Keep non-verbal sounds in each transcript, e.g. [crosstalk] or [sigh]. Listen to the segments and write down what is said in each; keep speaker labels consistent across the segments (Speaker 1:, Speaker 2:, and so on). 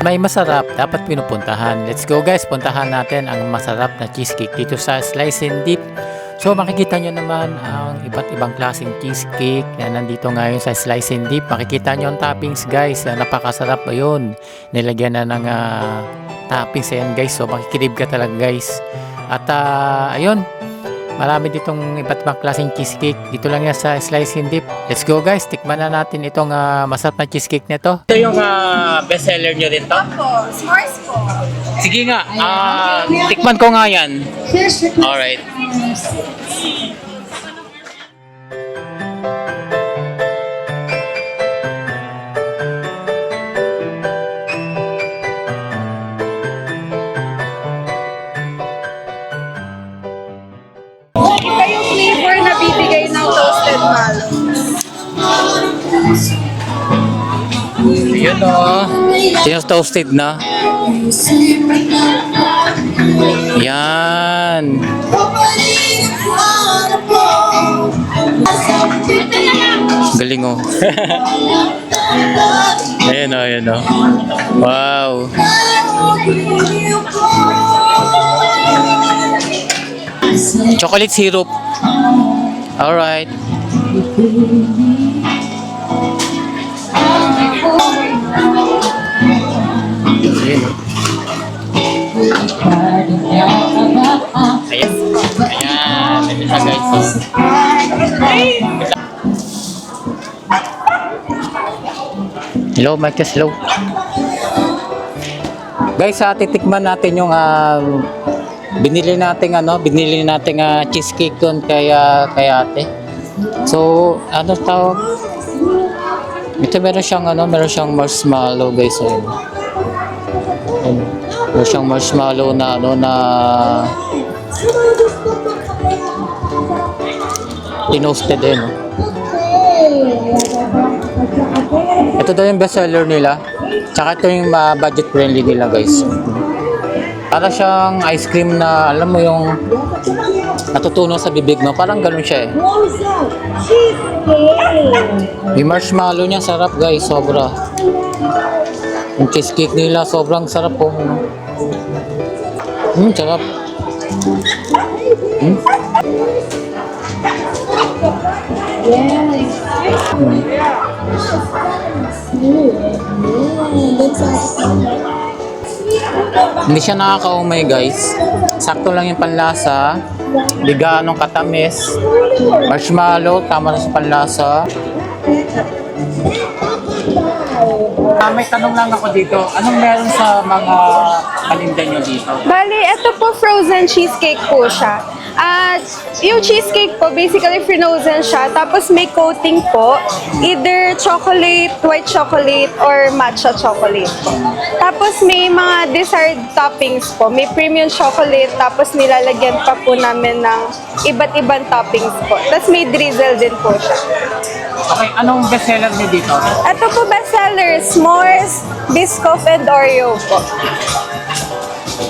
Speaker 1: May masarap, dapat pinupuntahan. Let's go guys, puntahan natin ang masarap na cheesecake dito sa Slice and Dip. So makikita nyo naman ang iba't ibang klaseng cheesecake na nandito ngayon sa Slice and Dip. Makikita nyo ang toppings guys, na napakasarap ayun. Nilagyan na ng ah, toppings ayan guys, so makikirib ka talaga guys. At ah, ayun, marami ditong iba't ibang klaseng cheesecake. Dito lang yan sa Slice and Dip. Let's go guys, tikman na natin itong ah, masarap na cheesecake nito. Ito yung ah, bestseller nyo dito?
Speaker 2: Opo, s'mores po.
Speaker 1: Sige nga, ah, tikman ko nga yan. Alright. Ayun o. Sinus toasted na. Yan. Galing o. [laughs] Ayan o, ayan o. Wow. Chocolate syrup. Alright. Ayan. Ayan. Ayan. Ito siya guys. Hello, Mike. Hello. Guys, sa titikman natin yung ah, binili nating ano, binili nating ah, cheesecake doon kay ah, kay ate. So, ano tawag? Ito meron siyang ano, meron siyang marshmallow guys. Ayun. Meron siyang marshmallow na ano na tinosted eh? Ito daw yung bestseller nila. Tsaka ito yung uh, budget friendly nila guys. Para siyang ice cream na alam mo yung natutunaw sa bibig mo. Parang ganun siya eh. Yung marshmallow niya sarap guys, sobra. Yung cheesecake nila sobrang sarap po. Hmm, sarap. Hmm? Hindi siya nakakaumay guys. Sakto lang yung panlasa. Di gaanong katamis. Marshmallow, tama na sa panlasa. Ah, may tanong lang ako dito. Anong meron sa mga paninda nyo dito?
Speaker 2: Bali, ito po frozen cheesecake po siya. At yung cheesecake po, basically frozen siya. Tapos may coating po, either chocolate, white chocolate, or matcha chocolate. Tapos may mga desired toppings po. May premium chocolate, tapos nilalagyan pa po namin ng iba't ibang toppings po. Tapos may drizzle din po siya.
Speaker 1: Okay, anong bestseller nyo dito?
Speaker 2: Ito po bestseller, s'mores, biscoff, and Oreo po.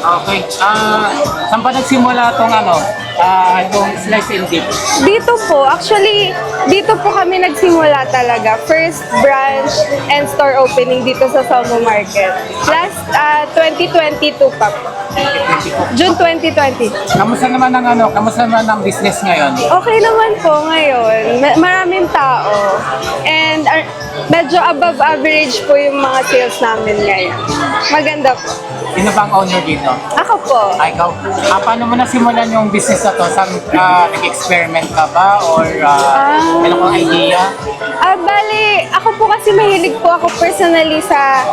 Speaker 1: Okay, ah, saan pa nagsimula itong ano, ah, itong slice and dip?
Speaker 2: Dito po, actually, dito po kami nagsimula talaga. First branch and store opening dito sa Salmo Market. Last ah, 2022 pa po. June 2020.
Speaker 1: Kamusta naman ang ano, kamusta naman ang business ngayon?
Speaker 2: Okay naman po ngayon. Ma- Maraming tao. And ah, medyo above average po yung mga sales namin ngayon. Maganda po.
Speaker 1: Sino bang owner dito?
Speaker 2: Ako po.
Speaker 1: Ay, ikaw. Ah, paano mo nasimulan yung business na to? Saan ah, nag-experiment ka ba? Or ah,
Speaker 2: Ah.
Speaker 1: meron kang idea?
Speaker 2: Ah, bali, ako po kasi mahilig po ako personally sa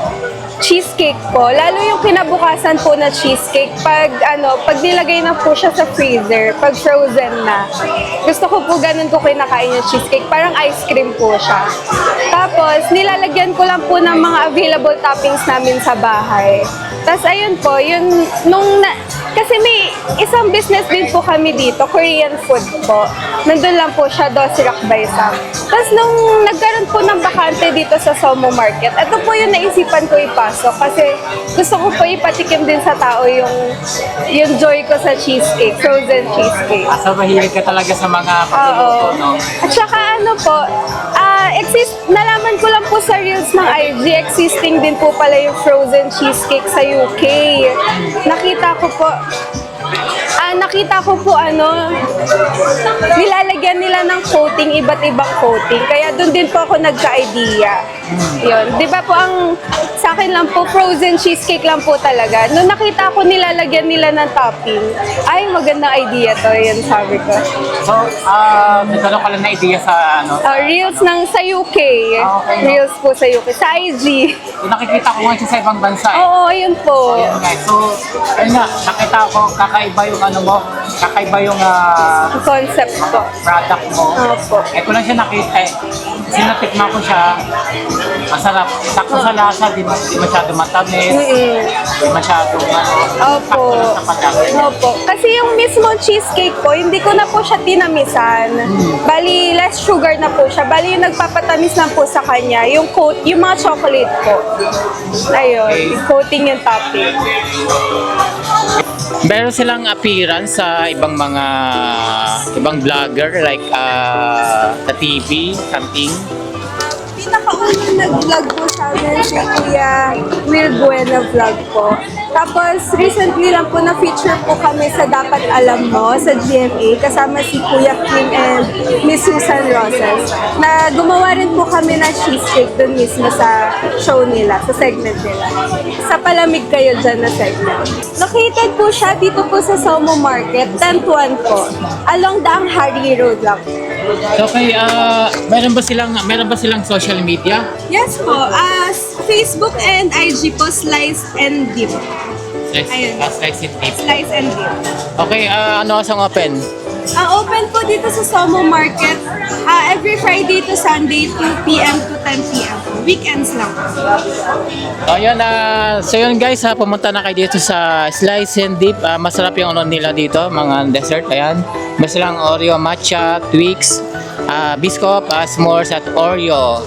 Speaker 2: cheesecake po. Lalo yung kinabukasan po na cheesecake pag ano, pag nilagay na po siya sa freezer, pag frozen na. Gusto ko po ganun ko kinakain yung cheesecake, parang ice cream po siya. Tapos nilalagyan ko lang po ng mga available toppings namin sa bahay. Tapos ayun po, yun nung na, kasi may isang business din po kami dito, Korean food po. Nandun lang po siya, Dosirak by Sam. Tapos nung nagkaroon po ng bakante dito sa Somo Market, ito po yung naisipan ko ipasok kasi gusto ko po ipatikim din sa tao yung yung joy ko sa cheesecake, frozen cheesecake.
Speaker 1: Ah, so mahilig ka talaga sa mga pagluluto, no?
Speaker 2: At saka ano po, ah Ah, exist, nalaman ko lang po sa reels ng IG, existing din po pala yung frozen cheesecake sa UK. Nakita ko po, ah, nakita ko po ano, nilalagyan nila ng coating, iba't ibang coating. Kaya doon din po ako nagka-idea. Yun. Di ba po ang, sa akin lang po, frozen cheesecake lang po talaga. Noong nakita ko nilalagyan nila ng topping, ay magandang idea to, yun sabi ko.
Speaker 1: So, ah, nagkaroon ka lang na idea sa ano.
Speaker 2: Ah, reels ng sa UK.
Speaker 1: Ah, okay.
Speaker 2: Reels po sa UK. Sa IG.
Speaker 1: Yung nakikita ko ngayon siya sa ibang bansa eh.
Speaker 2: Oo, yun po.
Speaker 1: Ayan guys, so, ayun nga, nakita ko kakaiba yung ano mo, kakaiba yung ah,
Speaker 2: Concept po.
Speaker 1: product mo.
Speaker 2: Opo.
Speaker 1: Eh, ko lang siya nakita eh. Sinatikman ko siya, masarap. Sakto sa lasa, di, ma- di masyado matamis,
Speaker 2: Mm-mm.
Speaker 1: di masyado ano.
Speaker 2: Opo.
Speaker 1: sakto lang sa pagkain.
Speaker 2: Opo. Kasi yung mismo cheesecake po, hindi ko na po siya tinamisan. Bali, less sugar na po siya. Bali, yung nagpapatamis lang po sa kanya, yung coat, yung mga chocolate po. Ayun,
Speaker 1: Okay.
Speaker 2: coating yung topping.
Speaker 1: Meron silang appearance sa ibang mga ibang vlogger like uh, sa TV, something.
Speaker 2: Nag-vlog po sa amin si Kuya Will Buena Vlog po. Tapos, recently lang po na-feature po kami sa Dapat Alam Mo sa GMA kasama si Kuya Kim and Miss Susan Roses na gumawa rin po kami ng cheesecake doon mismo sa show nila, sa segment nila. Sa Palamig Kayo Dyan na segment. Located po siya dito po sa Somo Market, 10 to 1 po. Along the Anghari Road lang.
Speaker 1: So kay uh, meron ba silang meron ba silang social media?
Speaker 2: Yes po, as Facebook and IG po, Slice and Dip.
Speaker 1: Slice,
Speaker 2: Ayun.
Speaker 1: uh, slice it deep.
Speaker 2: Slice and Dip.
Speaker 1: Okay, uh, ano ang open?
Speaker 2: Ang open po dito sa Somo Market, ah, every Friday to Sunday, 2 p.m. to 10 p.m. Weekends lang.
Speaker 1: So yun, ah, so yun guys, ha, pumunta na kayo dito sa Slice and Dip. Ah, masarap yung ano nila dito, mga dessert. Ayan. May silang Oreo matcha, Twix, ah, Biscoff, uh, s'mores at Oreo.